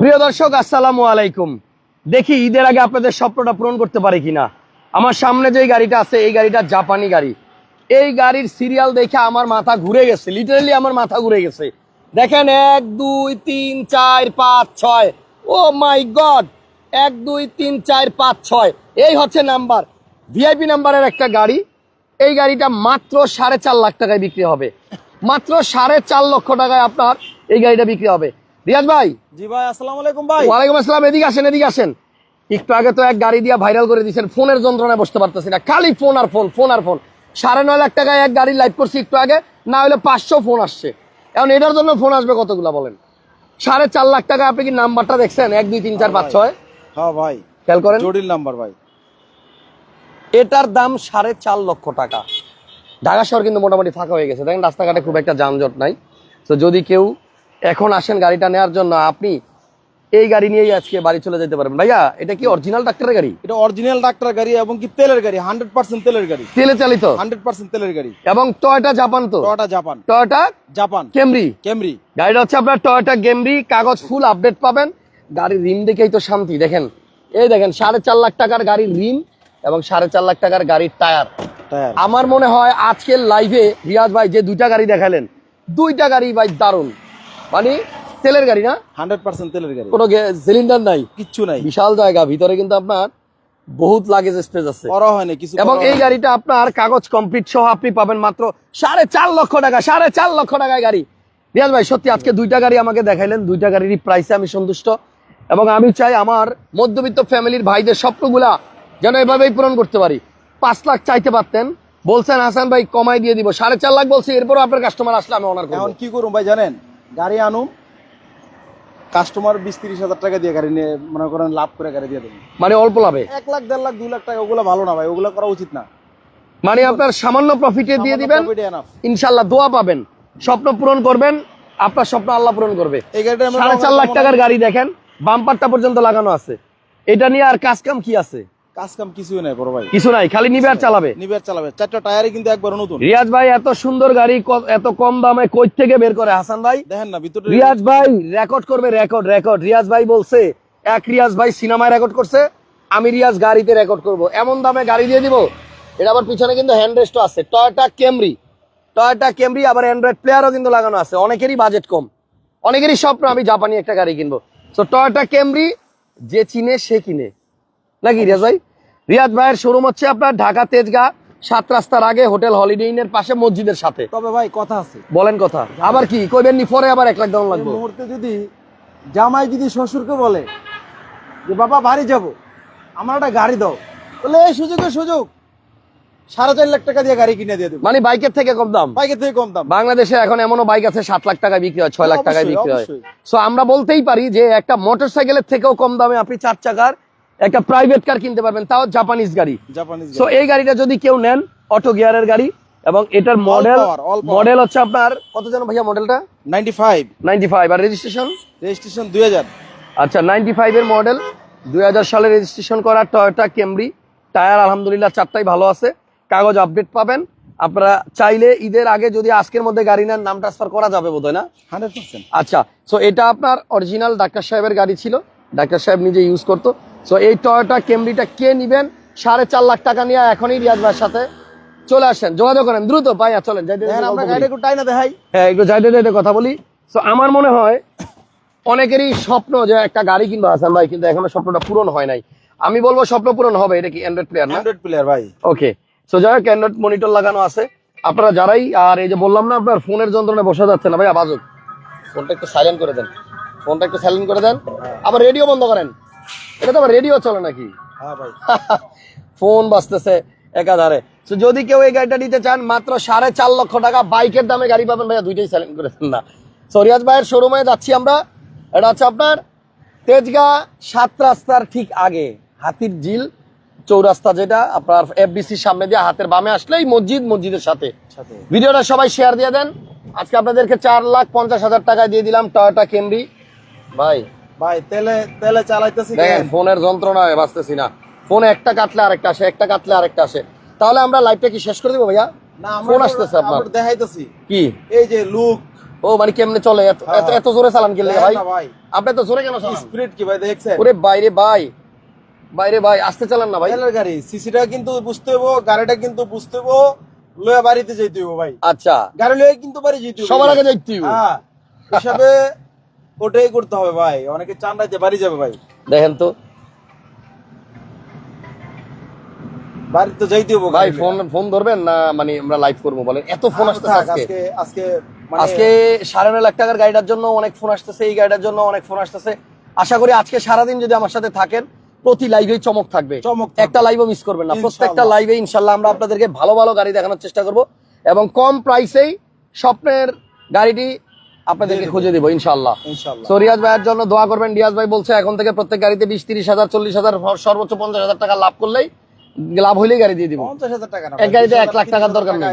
প্রিয় দর্শক, আসসালামু আলাইকুম। দেখি ঈদের আগে আপনাদের স্বপ্নটা পূরণ করতে পারে কিনা। আমার সামনে যে গাড়িটা আছে, এই গাড়িটা জাপানি গাড়ি। এই গাড়ির সিরিয়াল দেখে আমার মাথা ঘুরে গেছে লিটারালি আমার মাথা ঘুরে গেছে। দেখেন, এক, দুই, তিন, চার, পাঁচ, ছয়। Oh my god! এক, দুই, তিন, চার, পাঁচ, ছয়। এই হচ্ছে নাম্বার। ভিআইপি নাম্বারের একটা গাড়ি। এই গাড়িটা মাত্র সাড়ে চার লাখ টাকায় বিক্রি হবে। মাত্র সাড়ে চার লক্ষ টাকায় আপনার এই গাড়িটা বিক্রি হবে। রিয়াজ ভাই। জি ভাই আসসালামু আলাইকুম ভাই। ওয়ালাইকুম আসসালাম এদিকে আসেন এদিকে আসেন। একটু আগে তো এক গাড়ি দিয়ে ভাইরাল করে দিয়েছেন ফোনের যন্ত্রণায় বসতে পারতেছি না। খালি ফোন আর ফোন ফোন আর ফোন। সাড়ে নয় লাখ টাকায় এক গাড়ি লাইভ করছি একটু আগে না হলে পাঁচশো ফোন আসছে। এখন এটার জন্য ফোন আসবে কতগুলা বলেন? সাড়ে চার লাখ টাকা আপনি কি নাম্বারটা দেখছেন? এক দুই তিন চার পাঁচ ছয়? হ্যাঁ ভাই খেয়াল করেন। জটিল নাম্বার ভাই। এটার দাম সাড়ে চার লক্ষ টাকা। ঢাকা শহর কিন্তু মোটামুটি ফাঁকা হয়ে গেছে। দেখেন রাস্তাঘাটে খুব একটা যানজট নাই। তো যদি কেউ এখন আসেন গাড়িটা নেওয়ার জন্য আপনি এই গাড়ি নিয়েই আজকে বাড়ি চলে যেতে পারবেন। ভাইয়া এটা কি অরিজিনাল ডাক্তারের গাড়ি? এটা অরিজিনাল ডাক্তার গাড়ি এবং কি তেলের গাড়ি হান্ড্রেড পার্সেন্ট তেলের গাড়ি। তেলে চালিত? হান্ড্রেড পার্সেন্ট তেলের গাড়ি। এবং টয়টা জাপান তো? Toyota Japan Toyota Japan Camry Camry গাড়িটা হচ্ছে আপনার টয়টা গেমরি কাগজ ফুল আপডেট পাবেন। গাড়ির রিম দেখেই তো শান্তি দেখেন। এই দেখেন সাড়ে চার লাখ টাকার গাড়ির রিম এবং সাড়ে চার লাখ টাকার গাড়ির টায়ার টায়ার আমার মনে হয় আজকের লাইভে রিয়াজ ভাই যে দুইটা গাড়ি দেখালেন দুইটা গাড়ি ভাই দারুণ। মানে তেলের গাড়ি না? হান্ড্রেড পার্সেন্ট তেলের গাড়ি। কোনো সিলিন্ডার নাই। কিচ্ছু নাই। বিশাল জায়গা ভিতরে কিন্তু আপনার বহুত লাগেজ স্পেস আছে। করা হয় না কিছু এবং এই গাড়িটা আপনার কাগজ কমপ্লিট সহ আপনি পাবেন মাত্র সাড়ে চার লক্ষ টাকা সাড়ে চার লক্ষ টাকায় গাড়ি। রিয়াজ ভাই সত্যি আজকে দুইটা গাড়ি আমাকে দেখাইলেন দুইটা গাড়িরই প্রাইসে আমি সন্তুষ্ট। এবং আমি চাই আমার মধ্যবিত্ত ফ্যামিলির ভাইদের স্বপ্নগুলা যেন এভাবেই পূরণ করতে পারি। পাঁচ লাখ চাইতে পারতেন। বলছেন হাসান ভাই কমাই দিয়ে দিব। সাড়ে চার লাখ বলছি এরপরও আপনার কাস্টমার আসলে আমি অনার এখন কি করুন ভাই জানেন? গাড়ি আনুন কাস্টমার বিশ তিরিশ হাজার টাকা দিয়ে গাড়ি নিয়ে মনে করেন লাভ করে গাড়ি দিয়ে দেবেন মানে অল্প লাভে? এক লাখ দেড় লাখ দুই লাখ টাকা ওগুলো ভালো না ভাই ওগুলো করা উচিত না। মানে আপনার সামান্য প্রফিটে দিয়ে দিবেন ইনশাল্লাহ দোয়া পাবেন। স্বপ্ন পূরণ করবেন আপনার স্বপ্ন আল্লাহ পূরণ করবে। এই গাড়িটা সাড়ে চার লাখ টাকার গাড়ি দেখেন বাম্পারটা পর্যন্ত লাগানো আছে। এটা নিয়ে আর কাজ কাম কি আছে? কিছুই নাই বড় ভাই। কিছু নাই খালি নিবে আর চালাবে। নিবের চালাবে। চারটা টায়ারই কিন্তু একবার নতুন। রিয়াজ ভাই এত সুন্দর গাড়ি এত কম দামে কই থেকে বের করে হাসান ভাই? দেখেন না ভিতরে রিয়াজ ভাই রেকর্ড করবে রেকর্ড রেকর্ড রিয়াজ ভাই বলছে এক রিয়াজ ভাই সিনেমায় রেকর্ড করছে আমি রিয়াজ গাড়িতে রেকর্ড করব। এমন দামে গাড়ি দিয়ে দিব এটা আবার পিছনে কিন্তু হ্যান্ড রেস্টও আছে। টয়টা কেমরি টয়টা কেমরি আবার অ্যান্ড্রয়েড প্লেয়ারও কিন্তু লাগানো আছে। অনেকেরই বাজেট কম। অনেকেরই স্বপ্ন আমি জাপানি একটা গাড়ি কিনবো। তো টয়োটা কেমরি যে চিনে সে কিনে। নাকি রিয়াজ ভাই? রিয়াজ ভাইয়ের শোরুম হচ্ছে আপনার ঢাকা তেজগাঁ সাত রাস্তার আগে হোটেল হলিডে ইনের পাশে মসজিদের সাথে। তবে ভাই কথা আছে। বলেন কথা। আবার কি? কইবেন নি পরে আবার এক লাখ দাম লাগবে। মুহূর্তে যদি জামাই যদি শ্বশুরকে বলে যে বাবা বাড়ি যাব আমার একটা গাড়ি দাও বলে এই সুযোগে সুযোগ। সাড়ে চার লাখ টাকা দিয়ে গাড়ি কিনে দিয়ে দেবো। মানে বাইকের থেকে কম দাম? বাইকের থেকে কম দাম। বাংলাদেশে এখন এমনও বাইক আছে সাত লাখ টাকায় বিক্রি হয় ছয় লাখ টাকায় বিক্রি হয়। সো আমরা বলতেই পারি যে একটা মোটর সাইকেলের থেকেও কম দামে আপনি চার চাকার একটা প্রাইভেট কার কিনতে পারবেন তাও জাপানিজ গাড়ি। জাপানিজ সো এই গাড়িটা যদি কেউ নেন অটো গিয়ারের গাড়ি এবং এটার মডেল। মডেল হচ্ছে আপনার কত জন ভাইয়া মডেলটা নাইনটি ফাইভ নাইনটি ফাইভ আর রেজিস্ট্রেশন রেজিস্ট্রেশন দুই হাজার। আচ্ছা নাইনটি ফাইভের মডেল দুই হাজার সালে রেজিস্ট্রেশন করা টয়োটা কেমরি টায়ার আলহামদুলিল্লাহ চারটাই ভালো আছে। কাগজ আপডেট পাবেন। আপনারা চাইলে ঈদের আগে যদি আজকের মধ্যে গাড়ি নেন নাম ট্রান্সফার করা যাবে বোধ না? হান্ড্রেড পার্সেন্ট আচ্ছা সো এটা আপনার অরিজিনাল ডাক্তার সাহেবের গাড়ি ছিল। ডাক্তার সাহেব নিজে ইউজ করতো। সো এই টয়োটা কেমরিটা কে নিবেন? সাড়ে চার লাখ টাকা নিয়ে এখনই রিয়াজ ভাইয়ের সাথে চলে আসেন। যোগাযোগ করেন। দ্রুত পাইয়া চলেন। করি। একটু হ্যাঁ একটু যাইতে যাইতে কথা বলি। তো আমার মনে হয় অনেকেরই স্বপ্ন যে একটা গাড়ি কিনবো হাসান ভাই কিন্তু এখনও স্বপ্নটা পূরণ হয় নাই। আমি বলব স্বপ্ন পূরণ হবে এটা কি অ্যান্ড্রয়েড প্লেয়ার না? হান্ড্রেড প্লেয়ার ভাই। ওকে সো যাই হোক অ্যান্ড্রয়েড মনিটর লাগানো আছে। আপনারা যারাই আর এই যে বললাম না আপনার ফোনের যন্ত্রণায় বসা যাচ্ছে না ভাই আবাজক ফোনটা একটু সাইলেন্ট করে দেন। ফোনটা একটু সাইলেন্ট করে দেন। আবার রেডিও বন্ধ করেন। এটা তো রেডিও চলে নাকি? হ্যাঁ ফোন বাজতেছে একাধারে। তো যদি কেউ এই গাড়িটা নিতে চান মাত্র সাড়ে চার লক্ষ টাকা বাইকের দামে গাড়ি পাবেন ভাইয়া দুইটাই সাইলেন্ট করে দেন না। সরিয়াজ ভাইয়ের শোরুমে যাচ্ছি আমরা। এটা হচ্ছে আপনার তেজগা সাত রাস্তার ঠিক আগে হাতির ঝিল চৌরাস্তা যেটা আপনার এফবিসির সামনে দিয়ে হাতের বামে আসলেই মসজিদ মসজিদের সাথে। সাথে। ভিডিওটা সবাই শেয়ার দিয়ে দেন। আজকে আপনাদেরকে চার লাখ পঞ্চাশ হাজার টাকায় দিয়ে দিলাম টয়োটা কেমরি ভাই ভাই তেলে তেলে চালাইতেছি দেখেন ফোনের যন্ত্রণায় বাঁচতেছি না। ফোন একটা কাটলে আরেকটা আসে একটা কাটলে আরেকটা আসে। তাহলে আমরা লাইভটা কি শেষ করে দেবো ভাইয়া? না ফোন আসতেছে আপনার। দেখাইতেছি। কি? এই যে লুক ও মানে কেমনে চলে? এত এত- এত জোরে চালান গেলে ভাই। আপনি তো জোরে কেন চালান? স্পিরিট কি ভাই দেখছেন? ওরে বাইরে ভাই। বাইরে ভাই আসতে চালান না ভাই। তেলের গাড়ি সিসিটা কিন্তু বুঝতে হইব গাড়িটা কিন্তু বুঝতে হইব লয়া বাড়িতে যাইতে হইব ভাই। আচ্ছা। গাড়ি লয়ে কিন্তু বাড়ি যেতে হইব সবার আগে হইব। হ্যাঁ। হিসাবে ওটাই করতে হবে ভাই। অনেকে চান রাইতে বাড়ি যাবে ভাই। দেখেন তো। বাড়ি তো যাইতে হইব ভাই ফোন ফোন ধরবেন না মানে আমরা লাইভ করব বলেন? এত ফোন আসতেছে আজকে। আজকে আজকে মানে সাড়ে নয় লাখ টাকার গাড়িটার জন্য অনেক ফোন আসতেছে এই গাড়িটার জন্য অনেক ফোন আসতেছে। আশা করি আজকে সারাদিন যদি আমার সাথে থাকেন প্রতি লাইভেই চমক থাকবে। একটা লাইভও মিস করবেন না। প্রত্যেকটা লাইভে ইনশাল্লাহ আমরা আপনাদেরকে ভালো ভালো গাড়ি দেখানোর চেষ্টা করব। এবং কম প্রাইসেই স্বপ্নের গাড়িটি আপনাদেরকে খুঁজে দিব ইনশাল্লাহ তো রিয়াজ ভাইয়ের জন্য দোয়া করবেন। রিয়াজ ভাই বলছে এখন থেকে প্রত্যেক গাড়িতে বিশ তিরিশ হাজার চল্লিশ হাজার সর্বোচ্চ পঞ্চাশ হাজার টাকা লাভ করলেই লাভ হইলেই গাড়ি দিয়ে দিব। পঞ্চাশ হাজার টাকা এক গাড়িতে এক লাখ টাকার দরকার নেই।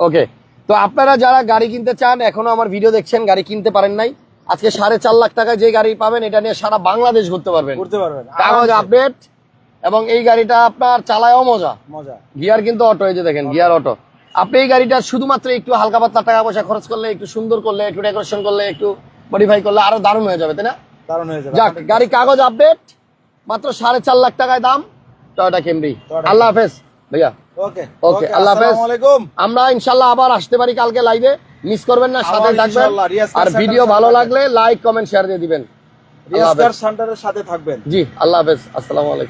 ওকে তো আপনারা যারা গাড়ি কিনতে চান এখনও আমার ভিডিও দেখছেন গাড়ি কিনতে পারেন নাই। আজকে সাড়ে চার লাখ টাকায় যে গাড়ি পাবেন এটা নিয়ে সারা বাংলাদেশ ঘুরতে পারবেন। করতে পারবেন। কাগজ আপডেট এবং এই গাড়িটা আপনার চালায়ও মজা। মজা। গিয়ার কিন্তু অটো এই যে দেখেন গিয়ার অটো আপনি এই গাড়িটা শুধুমাত্র একটু হালকা পাতলা টাকা পয়সা খরচ করলে একটু সুন্দর করলে একটু ডেকোরেশন করলে একটু মডিফাই করলে আরও দারুণ হয়ে যাবে তাই না? দারুণ হয়ে যাবে। যাক গাড়ি কাগজ আপডেট মাত্র সাড়ে চার লাখ টাকায় দাম টয়টা কেমরি আল্লাহ হাফেজ ভাইয়া। ওকে ওকে, আল্লাহ হাফেজ। আসসালামু আলাইকুম আমরা ইনশাল্লাহ আবার আসতে পারি কালকে লাইভে মিস করবেন না সাথে থাকবেন। আর ভিডিও ভালো লাগলে লাইক কমেন্ট শেয়ার দিয়ে দিবেন। রিয়াজ সেন্টারের সাথে থাকবেন। জি আল্লাহ হাফেজ। আসসালামু আলাইকুম